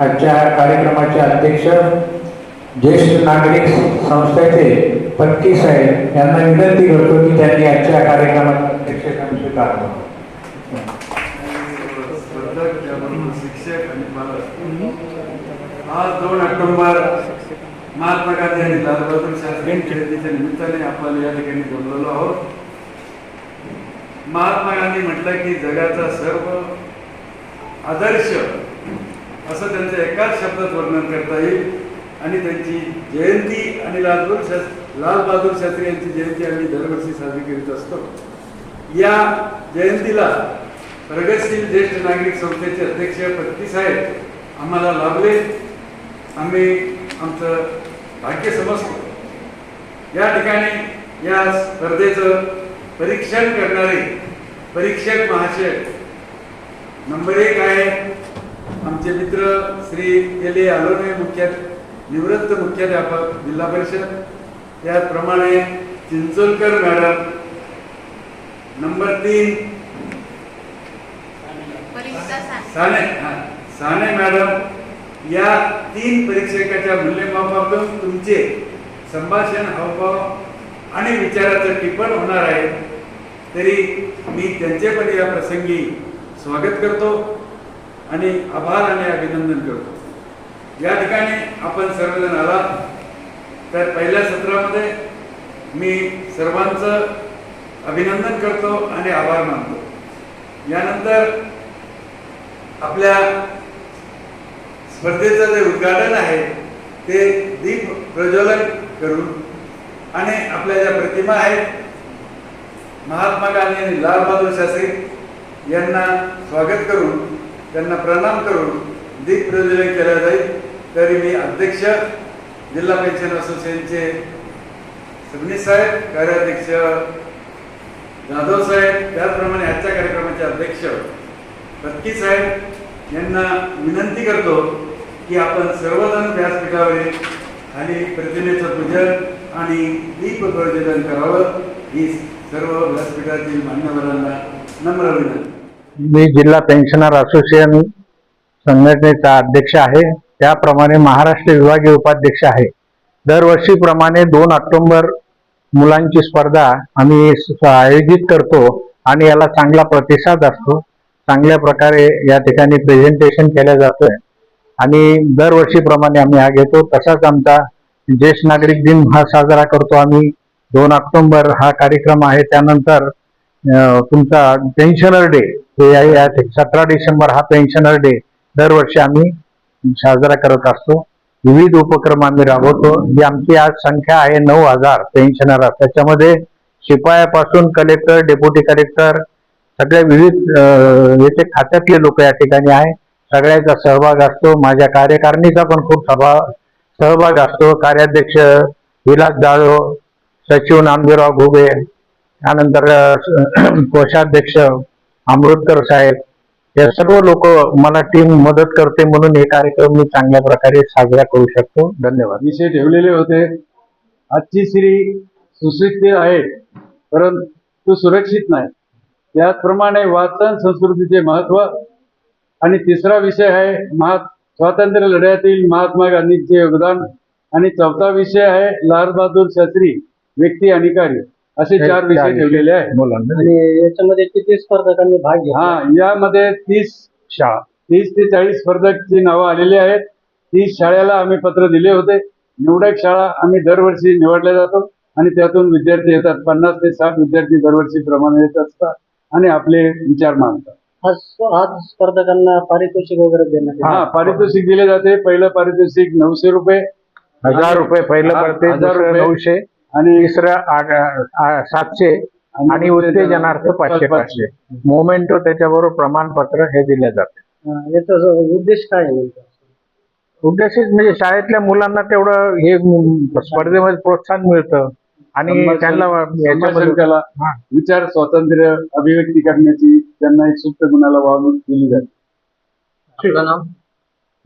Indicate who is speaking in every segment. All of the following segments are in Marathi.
Speaker 1: आजच्या कार्यक्रमाचे अध्यक्ष ज्येष्ठ नागरिक संस्थेचे पत्की साहेब यांना विनंती करतो की त्यांनी आजच्या कार्यक्रमात अध्यक्षस्थान स्वीकारावं
Speaker 2: शिक्षक आणि पालक आज दोन ऑक्टोबर महात्मा गांधी आणि लालबहादूर शास्त्री जयंतीच्या निमित्ताने आपण या ठिकाणी बोललेलो आहोत. महात्मा गांधी म्हटलं की जगाचा सर्व आदर्श असं त्यांचं एकाच शब्दात वर्णन करता येईल आणि त्यांची जयंती आणि लालबहादूर शास्त्री लालबहादूर शास्त्री यांची जयंती आम्ही दरवर्षी साजरी करीत असतो. या जयंतीला प्रगतशील ज्येष्ठ नागरिक संस्थेचे अध्यक्ष पत्की साहेब आम्हाला लाभले. आम्ही आमचं भाग्य समजतो. या ठिकाणी या स्पर्धेचं परीक्षण करणारे परीक्षक महाशय नंबर एक आहे आमचे मित्र श्री एल ए आलोने मुख्य निवृत्त मुख्याध्यापक जिल्हा परिषद. त्याचप्रमाणे चिंचोलकर मॅडम नंबर तीन. साने. हा, साने मॅडम या तीन परीक्षकाच्या मूल्यमापनातून तुमचे संभाषण हावभाव आणि विचाराचं टिप्पण होणार आहे. तरी मी त्यांचे पण या प्रसंगी स्वागत करतो आणि आभार आणि अभिनंदन करतो. या ठिकाणी आपण सर्वजण आला तर पहिल्या सत्रामध्ये मी सर्वांचं अभिनंदन करतो आणि आभार मानतो. यानंतर आपल्या स्पर्धेचं जे उद्घाटन आहे ते दीप प्रज्वलन करून आणि आपल्या ज्या प्रतिमा आहेत महात्मा गांधी आणि लालबहादूर शास्त्री यांना स्वागत करून त्यांना प्रणाम करून दीप प्रज्वलन केलं जाईल. तरी मी अध्यक्ष जिल्हा पेन्शन असोसिएशनचे सबनीस साहेब कार्याध्यक्ष जाधव साहेब त्याचप्रमाणे आजच्या कार्यक्रमाचे अध्यक्ष पत्की साहेब यांना विनंती करतो की आपण सर्वजण व्यासपीठावरील आणि प्रतिमेचं पूजन आणि दीप प्रज्वलन करावं. ही सर्व व्यासपीठातील मान्यवरांना नम्र विनंती.
Speaker 1: मी जिल्हा पेन्शनर असोसिएशन संघटनेचा अध्यक्ष आहे. त्याप्रमाणे महाराष्ट्र विभागीय उपाध्यक्ष आहे. दरवर्षीप्रमाणे दोन ऑक्टोंबर मुलांची स्पर्धा आम्ही आयोजित करतो आणि याला चांगला प्रतिसाद असतो. चांगल्या प्रकारे या ठिकाणी प्रेझेंटेशन केलं जातं आणि दरवर्षीप्रमाणे आम्ही हा घेतो. तसाच आमचा ज्येष्ठ नागरिक दिन हा साजरा करतो आम्ही. दोन ऑक्टोंबर हा कार्यक्रम आहे. त्यानंतर तुमचा पेन्शनर डे हे या सतरा डिसेंबर हा पेन्शनर डे दरवर्षी आम्ही साजरा करत असतो. विविध उपक्रम आम्ही राबवतो. जी आमची आज संख्या आहे नऊ हजार पेन्शनर. त्याच्यामध्ये शिपायापासून कलेक्टर डेप्युटी कलेक्टर सगळ्या विविध येथे याचे खात्यातले लोक या ठिकाणी आहे. सगळ्याचा सहभाग असतो. माझ्या कार्यकारिणीचा पण खूप सहभाग सहभाग असतो. कार्याध्यक्ष विलास जाधव सचिव नामदेवराव घुबे त्यानंतर कोषाध्यक्ष अमृतकर साहेब हे सर्व लोक मला टीम मदत करते म्हणून हे कार्यक्रम मी चांगल्या प्रकारे साजरा करू शकतो. धन्यवाद.
Speaker 2: विषय ठेवलेले होते. आजची स्त्री सुशिक्षित आहे परंतु सुरक्षित नाही. त्याचप्रमाणे वाचन संस्कृतीचे महत्त्व आणि तिसरा विषय आहे महा स्वातंत्र्य लढ्यातील महात्मा गांधींचे योगदान. आणि चौथा विषय आहे लालबहादूर शास्त्री व्यक्ती आणि कार्य. असे चार विषय ठेवलेले आहेत.
Speaker 1: मुलांना
Speaker 3: आणि याच्यामध्ये किती स्पर्धकांनी भाग घेतला?
Speaker 2: हा यामध्ये तीस
Speaker 1: शाळा.
Speaker 2: तीस ते चाळीस स्पर्धकची नावं आलेली आहेत. तीस शाळेला आम्ही पत्र दिले होते. निवडक शाळा आम्ही दरवर्षी निवडल्या जातो आणि त्यातून विद्यार्थी येतात. पन्नास ते साठ विद्यार्थी दरवर्षी प्रमाणे येत असतात आणि आपले विचार मांडतात.
Speaker 3: आज आज स्पर्धकांना पारितोषिक वगैरे देण्यात येतं.
Speaker 2: हा पारितोषिक दिले जाते. पहिलं पारितोषिक नऊशे रुपये.
Speaker 1: हजार रुपये पहिलं
Speaker 2: हा,
Speaker 1: पडते
Speaker 2: हजार
Speaker 1: दुसरं
Speaker 2: रुपये.
Speaker 1: नऊशे.
Speaker 2: आणि
Speaker 1: तिसरं सातशे आणि उत्तेजनार्थ पाचशे पाचशे. मोमेंटो त्याच्याबरोबर प्रमाणपत्र हे दिले जाते.
Speaker 3: याचा उद्देश काय?
Speaker 1: उद्देशित म्हणजे शाळेतल्या मुलांना तेवढं हे म, स्पर्धेमध्ये प्रोत्साहन मिळतं. आणि त्यांना.
Speaker 2: विचार स्वातंत्र्य अभिव्यक्ती करण्याची त्यांना एक सुप्त गुणाला वागणूक दिली जाते.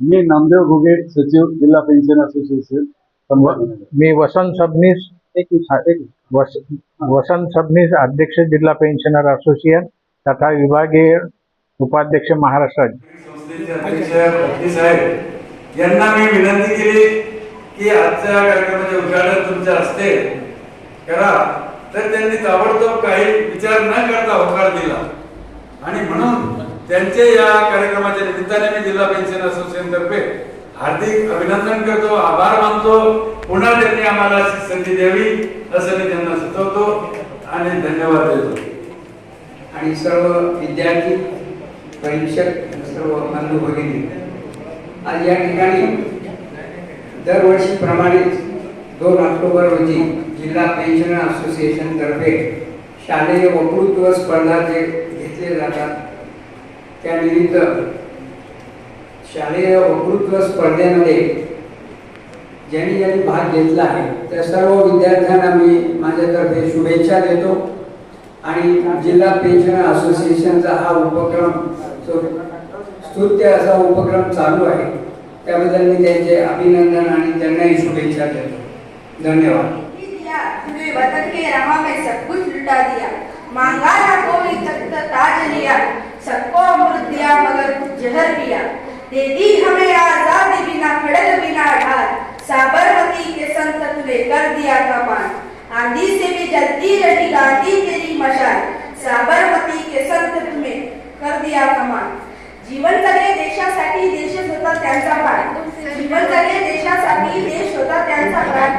Speaker 2: मी नामदेव घुगे सचिव जिल्हा पेन्शन असोसिएशन.
Speaker 1: मी वसंत सबनीस वसंत सबनीस अध्यक्ष जिल्हा पेन्शनर असोसिएशन तथा विभागीय उपाध्यक्ष महाराष्ट्र
Speaker 2: अध्यक्ष यांना मी विनंती केली की आजच्या कार्यक्रमाचे उद्घाटन तुमच्या हस्ते करा. तर त्यांनी ताबडतोब काही विचार न करता होकार दिला. आणि म्हणून त्यांचे या कार्यक्रमाच्या निमित्ताने मी जिल्हा पेन्शन असोसिएशन तर्फे हार्दिक अभिनंदन करतो आभार मानतो. पुन्हा त्यांनी आम्हाला संधी द्यावी असं मी त्यांना सुचवतो आणि धन्यवाद देतो.
Speaker 4: आणि सर्व विद्यार्थी परीक्षक सर्व बंधू भगिनी आज या ठिकाणी दरवर्षीप्रमाणेच दोन ऑक्टोबर रोजी जिल्हा पेन्शनर असोसिएशन तर्फे शालेय वक्तृत्व स्पर्धा जे घेतले जातात त्यानिमित्त शालेय वक्तृत्व स्पर्धेमध्ये ज्यांनी ज्यांनी भाग घेतला आहे त्या सर्व विद्यार्थ्यांना मी माझ्यातर्फे शुभेच्छा देतो. आणि जिल्हा पेन्शन असोसिएशनचा हा उपक्रम स्तुत्य असा उपक्रम चालू आहे त्याबद्दल मी त्यांचे अभिनंदन आणि त्यांनाही शुभेच्छा देतो. धन्यवाद.
Speaker 5: वतन के में सब कुछ लुटा दिया। मांगा तख्त ताज लिया सबको अमृत दिया मगर कुछ जहर पिया। दे दी हमें साबरमती के संत तुले कर दिया का पान। आंधी से भी जलती रही गांधी तेरी मशाल। साबरमती के संत तुम्हें कर दिया कमान जीवन जगले देशासाठी देशच होता त्यांचा प्राण जीवन जगले देशासाठी देश होता त्यांचा प्राण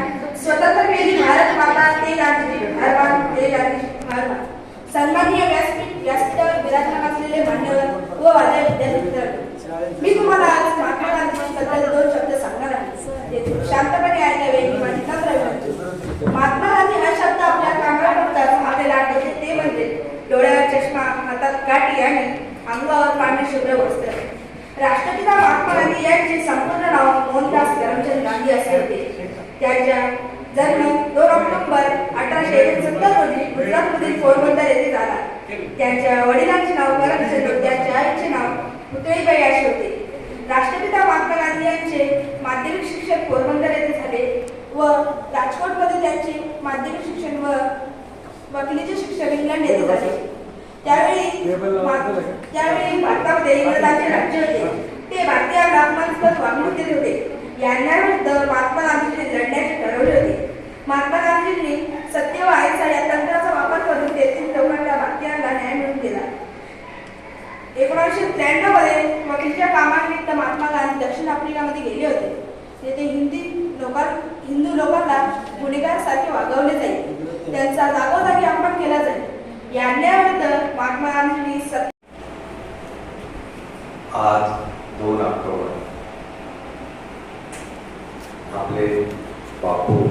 Speaker 5: स्वतंत्र केली भारत माता ते गांधी। भारत ते गांधी। भारत सन्माननीय व्यासपीठ व्यासपीठावर विराजमान असलेले मान्यवर व माझे विद्यार्थी मी तुम्हाला आज महात्मा गांधींबद्दल दोन शब्द सांगणार आहे ते शांतपणे ऐकावे ही माझी नम्र विनंती महात्मा गांधी हा शब्द आपल्या कामावर बघताच मागे लागले ते म्हणजे डोळ्यावर चष्मा हातात अंगावर पाणी शुभ्र वस्त्र. राष्ट्रपिता महात्मा गांधी यांचे संपूर्ण नाव मोहनदास करमचंद गांधी असे होते. त्यांच्या जन्म दोन ऑक्टोबर अठराशे एकोणसत्तर रोजी गुजरातमधील पोरबंदर येथे झाला. त्यांच्या वडिलांचे नाव करमचंद त्यांच्या आईचे नाव पुतळीबाई असे होते. राष्ट्रपिता महात्मा गांधी यांचे माध्यमिक शिक्षण पोरबंदर येथे झाले व राजकोटमध्ये त्यांचे माध्यमिक शिक्षण व वकिलीचे शिक्षण इंग्लंड येथे झाले. त्यावेळी त्यावेळी भारतामध्ये इंग्रजांचे राज्य होते. ते भारतीयांना अपमानास्पद वागणूक देत होते. या अन्यायाविरुद्ध महात्मा गांधींनी लढण्याचे ठरवले होते. महात्मा गांधींनी सत्य व अहिंसा या तंत्राचा वापर करून तेथील लोकांना भारतीयांना न्याय मिळवून दिला. एकोणीसशे त्र्याण्णवमध्ये वकीलच्या कामानिमित्त महात्मा गांधी दक्षिण आफ्रिकामध्ये गेले होते. तेथे हिंदी लोकां हिंदू लोकांना गुन्हेगारासारखे वागवले जाईल त्यांचा जागोजागी अपमान केला जाईल महात्मा आज दोन ऑक्टोबर. आपले बापू